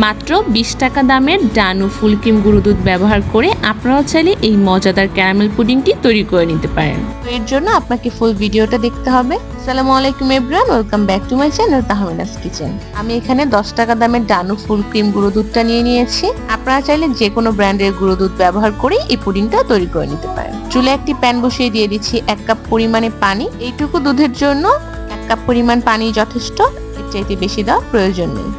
মাত্র বিশ টাকা দামের ডানু ফুল ক্রিম গুঁড়ো দুধ ব্যবহার করে আপনারাও চাইলে এই মজাদার ক্যারামেল পুডিংটি তৈরি করে নিতে পারেন। তো এর জন্য আপনাকে ফুল ভিডিওটা দেখতে হবে। আসসালামু আলাইকুম everyone welcome back to my channel Tahmina's kitchen আমি এখানে দশ টাকা দামের ডানু ফুল ক্রিম গুঁড়ো দুধটা নিয়ে নিয়েছি। আপনারা চাইলে যে কোনো ব্র্যান্ডের গুঁড়ো দুধ ব্যবহার করে এই পুডিংটা তৈরি করে নিতে পারেন। চুলে একটি প্যান বসিয়ে দিয়ে দিচ্ছি এক কাপ পরিমাণে পানি। এইটুকু দুধের জন্য এক কাপ পরিমাণ পানি যথেষ্ট, এর চাইতে বেশি দেওয়ার প্রয়োজন নেই।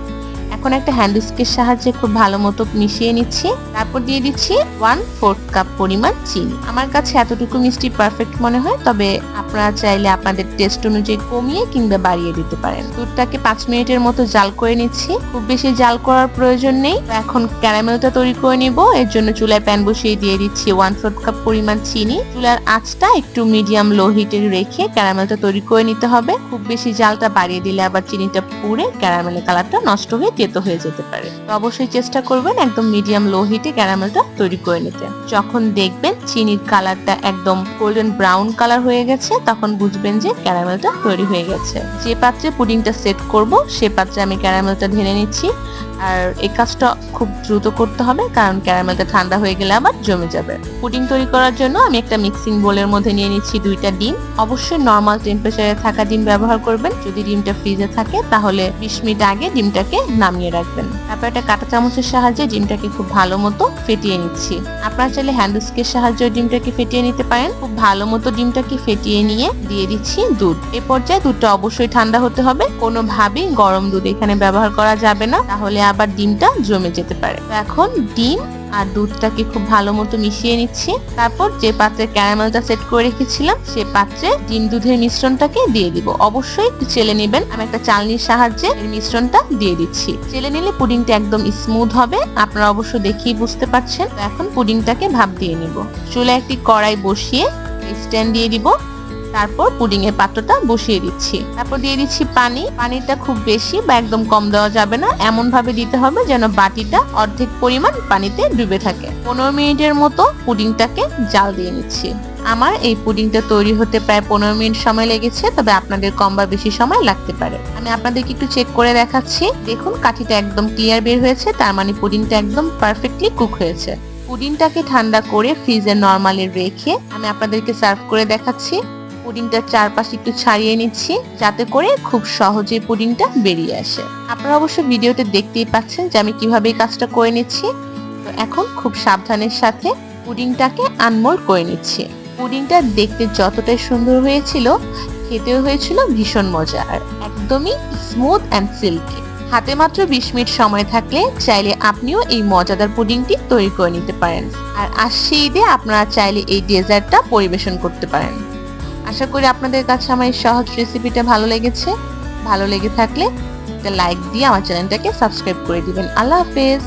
এখন একটা হ্যান্ড উইস্কের সাহায্যে খুব ভালো মতো মিশিয়ে নিচ্ছি। তারপর দিয়ে দিচ্ছি ওয়ান ফোর্থ কাপ পরিমাণ চিনি। আমার কাছে এতটুকু মিষ্টি পারফেক্ট মনে হয়, তবে আপনারা চাইলে আপনাদের টেস্ট অনুযায়ী কমিয়ে কিংবা বাড়িয়ে দিতে পারেন। দুধটাকে পাঁচ মিনিটের মতো জাল করে নিচ্ছি। খুব বেশি জাল করার প্রয়োজন নেই। এখন ক্যারামেলটা তৈরি করে নিব। এর জন্য চুলায় প্যান বসিয়ে দিয়ে দিচ্ছি ওয়ান ফোর্থ কাপ পরিমাণ চিনি। চুলার আঁচটা একটু মিডিয়াম লো হিটে রেখে ক্যারামেলটা তৈরি করে নিতে হবে। খুব বেশি জালটা বাড়িয়ে দিলে আবার চিনিটা পুড়ে ক্যারামেলের কালারটা নষ্ট হয়ে তেতো হয়ে যেতে পারে। তো অবশ্যই চেষ্টা করবেন একদম মিডিয়াম লো হিটে ক্যারামেলটা তৈরি করে নিতে। যখন দেখবেন চিনির কালারটা একদম গোল্ডেন ব্রাউন কালার হয়ে গেছে, তখন বুঝবেন যে ক্যারামেলটা তৈরি হয়ে গেছে। যে পাত্রে পুডিংটা সেট করব, সে পাত্রে আমি ক্যারামেলটা ঢেলে নিচ্ছি। আর এই কাজটা খুব দ্রুত করতে হবে, কারণ ক্যারামেলটা ঠান্ডা হয়ে গেলে আবার জমে যাবে। পুডিং তৈরি করার জন্য আমি একটা মিক্সিং বোলের মধ্যে নিয়ে নিচ্ছি দুইটা ডিম। অবশ্যই নর্মাল টেম্পারেচারে থাকা ডিম ব্যবহার করবেন। যদি ডিমটা ফ্রিজে থাকে, তাহলে বিশ মিনিট আগে ডিমটাকে নামিয়ে রাখবেন। তারপর একটা কাঁটা চামচের সাহায্যে ডিমটাকে খুব ভালো মতো ফেটিয়ে নিচ্ছি। আপনারা চাইলে হ্যান্ড উস্কের সাহায্যে ডিমটাকে ফেটিয়ে নিতে পারেন। খুব ভালো মতো ডিমটাকে ফেটিয়ে নিয়ে দিয়ে দিচ্ছি দুধ। এ পর্যায়ে দুধটা অবশ্যই ঠান্ডা হতে হবে। কোনোভাবেই গরম দুধ এখানে ব্যবহার করা যাবে না। তাহলে আবার ডিমটা জমে যেতে পারে। এখন ডিম আর দুধটাকে খুব ভালো মতো মিশিয়ে নিচ্ছি। তারপর যে পাত্রে ক্যারামেলটা সেট করে রেখেছিলাম, সে পাত্রে ডিম দুধের মিশ্রণটাকে দিয়ে দিব। অবশ্যই একটু চেলে নেবেন। আমি একটা চালনির সাহায্যে মিশ্রণটা দিয়ে দিচ্ছি। চেলে নিলে পুডিংটা একদম স্মুথ হবে। আপনারা অবশ্য দেখেই বুঝতে পারছেন। এখন পুডিংটাকে ভাপ দিয়ে নিব। চুলে একটি কড়াই বসিয়ে স্ট্যান্ড দিয়ে দিব। তারপর পুডিং এর পাত্রটা বসিয়ে দিচ্ছি। তারপর দিয়ে দিচ্ছি পানি। পানিটা খুব বেশি বা একদম কম দেওয়া যাবে না। এমন ভাবে দিতে হবে যেন বাটিটা অর্ধেক পরিমাণ পানিতে ডুবে থাকে। পনেরো মিনিটের মতো পুডিংটাকে জাল দিয়ে নিচ্ছি। আমার এই পুডিংটা তৈরি হতে প্রায় পনেরো মিনিট সময় লেগেছে, তবে আপনাদের কম বা বেশি সময় লাগতে পারে। আমি আপনাদেরকে একটু চেক করে দেখাচ্ছি। দেখুন, কাঠিটা একদম ক্লিয়ার বের হয়েছে, তার মানে পুডিংটা একদম পারফেক্টলি কুক হয়েছে। পুডিংটাকে ঠান্ডা করে ফ্রিজে নর্মালি রেখে আমি আপনাদেরকে সার্ভ করে দেখাচ্ছি। পুডিংটার চারপাশে একটু ছাড়িয়ে নিচ্ছি, যাতে করে খুব সহজে পুডিংটা বেরিয়ে আসে। আপনারা অবশ্য ভিডিওতে দেখতেই পাচ্ছেন যে আমি কীভাবে এই কাজটা করে নিচ্ছি। তো এখন খুব সাবধানের সাথে পুডিংটাকে আনমোল করে নিচ্ছি। পুডিংটা দেখতে যতটাই সুন্দর হয়েছিল, খেতেও হয়েছিল ভীষণ মজা আর একদমই স্মুথ অ্যান্ড সিল্কি হাতে মাত্র বিশ মিনিট সময় থাকলে চাইলে আপনিও এই মজাদার পুডিংটি তৈরি করে নিতে পারেন। আর আসছে ঈদে আপনারা চাইলে এই ডেজার্টটা পরিবেশন করতে পারেন। আশা করি আপনাদের কাছে আমার এই সহজ রেসিপিটা ভালো লেগেছে। ভালো লেগে থাকলে একটা লাইক দিয়ে আমার চ্যানেলটাকে সাবস্ক্রাইব করে দিবেন। আল্লাহ হাফেজ।